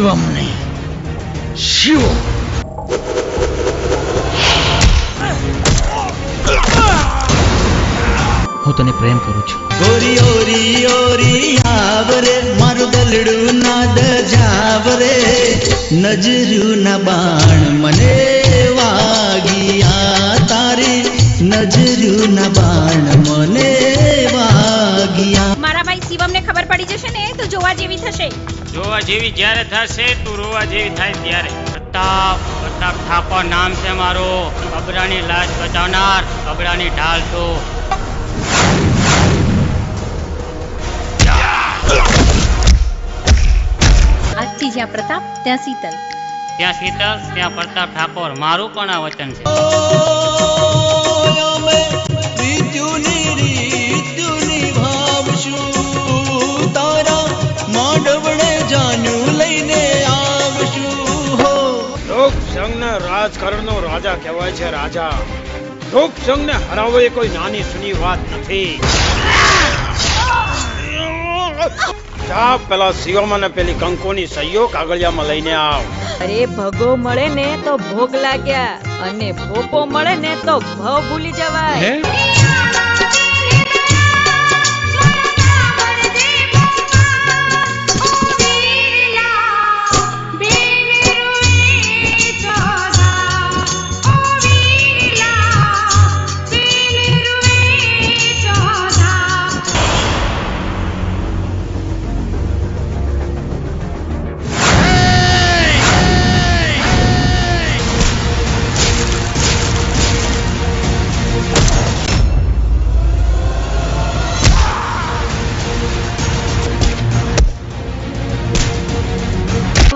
શિવમને શિવ. હું તને પ્રેમ કરું છું. ઓરી ઓરી ઓરી આવરે મારું દલડું ના દજાવરે નજરું ના બાણ મને વાગ્યા તારી. નજરું ના બાણ મને વાગ્યા. મારા ભાઈ શિવમને ખબર પડી જશે ને તો જોવા જેવી થશે. જોવા જેવી જ્યારે થશે તું રોવા જેવી થાય ત્યારે. પ્રતાપ પ્રતાપ ઠાકોર નામ છે મારો. અબરાની લાશ બચાવનાર અબરાની ઢાલ તો. આજથી જ્યાં પ્રતાપ ત્યાં શીતલ. ત્યાં શીતલ ત્યાં પ્રતાપ ઠાકોર. મારું પણ આ વચન છે. સંઘને રાજકારણનો રાજા કહેવાય છે રાજા. લોક સંઘને હરાવવો એ કોઈ નાની સુની વાત નથી. જા પેલા શિવમને પેલી કંકોની સહીઓ કાગળિયામાં લઈને આવ. અરે ભગો મળે ને તો ભોગ લાગ્યા અને ભોપો મળે ને તો ભવ ભૂલી જવાય.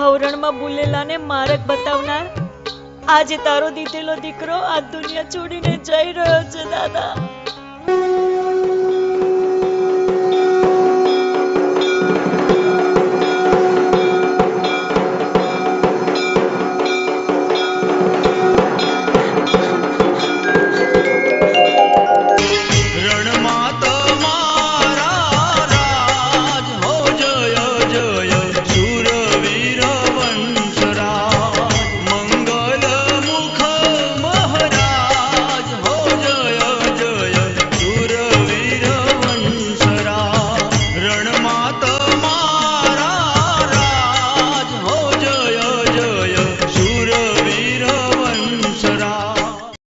ભવરણમાં ભૂલેલાને માર્ગ બતાવનાર. આજે તારો દીધેલો દીકરો આ દુનિયા છોડીને જઈ રહ્યો છે, દાદા.